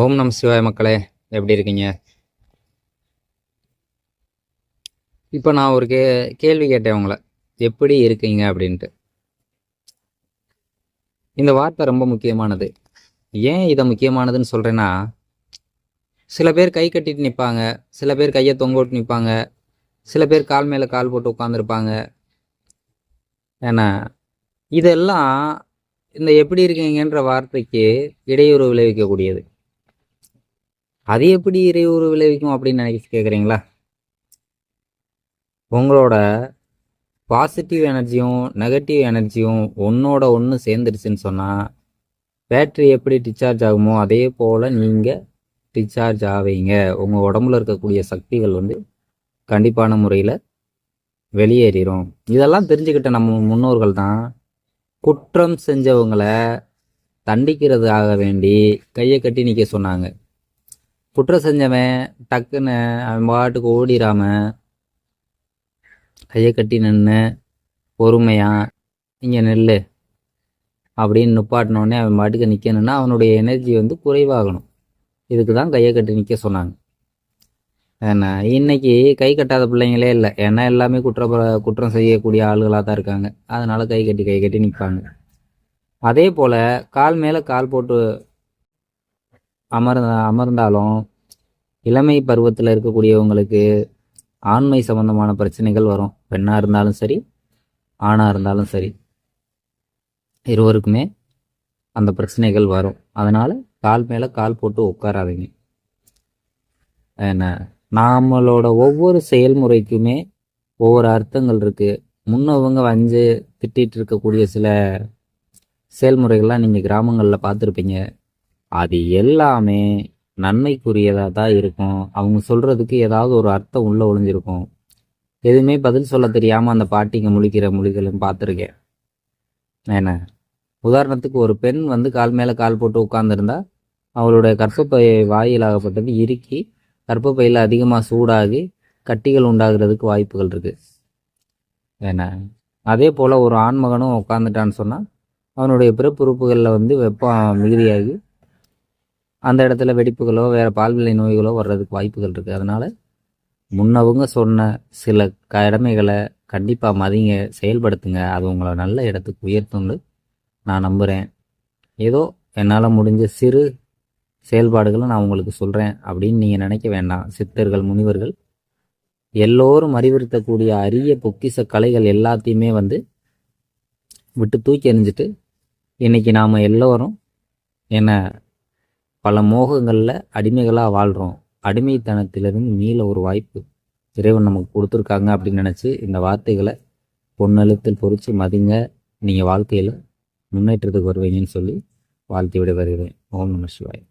ஓம் நம் சிவாய மக்களே எப்படி இருக்கீங்க? இப்போ நான் ஒரு கே கேள்வி கேட்டேன் உங்களை. எப்படி இருக்கீங்க அப்படின்ட்டு. இந்த வார்த்தை ரொம்ப முக்கியமானது. ஏன் இதை முக்கியமானதுன்னு சொல்கிறேன்னா சில பேர் கை கட்டிட்டு நிற்பாங்க சில பேர் கையை தொங்க விட்டு நிற்பாங்க சில பேர் கால் மேலே கால் போட்டு உட்காந்துருப்பாங்க ஏன்னா இதெல்லாம் இந்த எப்படி இருக்கீங்கன்ற வார்த்தைக்கு இடையூறு விளைவிக்கக்கூடியது. அது எப்படி இறையூறு விளைவிக்கும் அப்படின்னு நினைக்க கேட்குறீங்களா உங்களோட பாசிட்டிவ் எனர்ஜியும் நெகட்டிவ் எனர்ஜியும் ஒன்றோட ஒன்று சேர்ந்துருச்சுன்னு சொன்னால் பேட்ரி எப்படி டிஸ்சார்ஜ் ஆகுமோ அதே போல் நீங்கள் டிஸ்சார்ஜ் ஆவீங்க. உங்கள் உடம்புல இருக்கக்கூடிய சக்திகள் வந்து கண்டிப்பான முறையில் வெளியேறிடும் இதெல்லாம் தெரிஞ்சுக்கிட்ட நம்ம முன்னோர்கள் தான் குற்றம் செஞ்சவங்களை தண்டிக்கிறதுக்காக வேண்டி கையை கட்டி நிற்க சொன்னாங்க. குற்றம் செஞ்சவன் டக்குன்னு அவன் பாட்டுக்கு ஓடிடாம கையை கட்டி நின்று பொறுமையாக இங்கே நெல் அப்படின்னு நிப்பாட்டினோடனே அவன் பாட்டுக்கு நிற்கணுன்னா அவனுடைய எனர்ஜி வந்து குறைவாகணும். இதுக்கு தான் கையை கட்டி நிற்க சொன்னாங்க. ஏன்னா இன்னைக்கு கை கட்டாத பிள்ளைங்களே இல்லை. ஏன்னா எல்லாமே குற்ற குற்றம் செய்யக்கூடிய ஆளுகளாக தான் இருக்காங்க. அதனால் கை கட்டி கை கட்டி நிற்பாங்க அதே போல் கால் மேலே கால் போட்டு அமர் அமர்ந்தாலும் இளமை பருவத்தில் இருக்கக்கூடியவங்களுக்கு ஆண்மை சம்பந்தமான பிரச்சனைகள் வரும். பெண்ணாக இருந்தாலும் சரி ஆணாக இருந்தாலும் சரி. இருவருக்குமே அந்த பிரச்சனைகள் வரும். அதனால் கால் மேலே கால் போட்டு உட்காராதீங்க. என்ன நாமளோட ஒவ்வொரு செயல்முறைக்குமே ஒவ்வொரு அர்த்தங்கள் இருக்குது முன்னவங்க வஞ்சு திட்டிகிட்டு இருக்கக்கூடிய சில செயல்முறைகள்லாம் நீங்கள் கிராமங்களில் பார்த்துருப்பீங்க. அது எல்லாமே நன்மைக்குரியதாக தான் இருக்கும். அவங்க சொல்கிறதுக்கு ஏதாவது ஒரு அர்த்தம் உள்ளே ஒளிஞ்சிருக்கும். எதுவுமே பதில் சொல்ல தெரியாமல் அந்த பாட்டிங்க முழிக்கிற மொழிகளும் பார்த்துருக்கேன். என்ன? உதாரணத்துக்கு ஒரு பெண் வந்து கால் மேலே கால் போட்டு உட்காந்துருந்தா அவளுடைய கற்பப்பை வாயிலாகப்பட்டது இறுக்கி கற்பப்பையில் அதிகமாக சூடாகி கட்டிகள் உண்டாகிறதுக்கு வாய்ப்புகள் இருக்குது என்ன? அதே போல் ஒரு ஆண்மகனும் உட்காந்துட்டான்னு சொன்னால் அவனுடைய பிறப்புறுப்புகளில் வந்து வெப்பம் மிகுதியாகி அந்த இடத்துல வெடிப்புகளோ வேறு பால்விலை நோய்களோ வர்றதுக்கு வாய்ப்புகள் இருக்குது அதனால் முன்னவங்க சொன்ன சில கடமைகளை கண்டிப்பாக மதிங்க செயல்படுத்துங்க. அது உங்களை நல்ல இடத்துக்கு உயர்த்தும்னு நான் நம்புகிறேன் ஏதோ என்னால் முடிஞ்ச சிறு செயல்பாடுகளை நான் உங்களுக்கு சொல்கிறேன் அப்படின்னு நீங்கள் நினைக்க வேண்டாம். சித்தர்கள் முனிவர்கள் எல்லோரும் அறிவுறுத்தக்கூடிய அரிய பொக்கிச கலைகள் எல்லாத்தையுமே வந்து விட்டு தூக்கி எறிஞ்சிட்டு இன்றைக்கி நாம் எல்லோரும் என்னை பல மோகங்களில் அடிமைகளாக வாழ்கிறோம் அடிமைத்தனத்திலிருந்து மீள ஒரு வாய்ப்பு இறைவன் நமக்கு கொடுத்துருக்காங்க அப்படின்னு நினச்சி இந்த வார்த்தைகளை பொன்னெழுத்தில் பொறிச்சு மதிங்க. நீங்கள் வாழ்க்கையில் முன்னேற்றத்துக்கு வருவீங்கன்னு சொல்லி வாழ்த்தி விட வருகிறேன் ஓம் நம சிவாய்.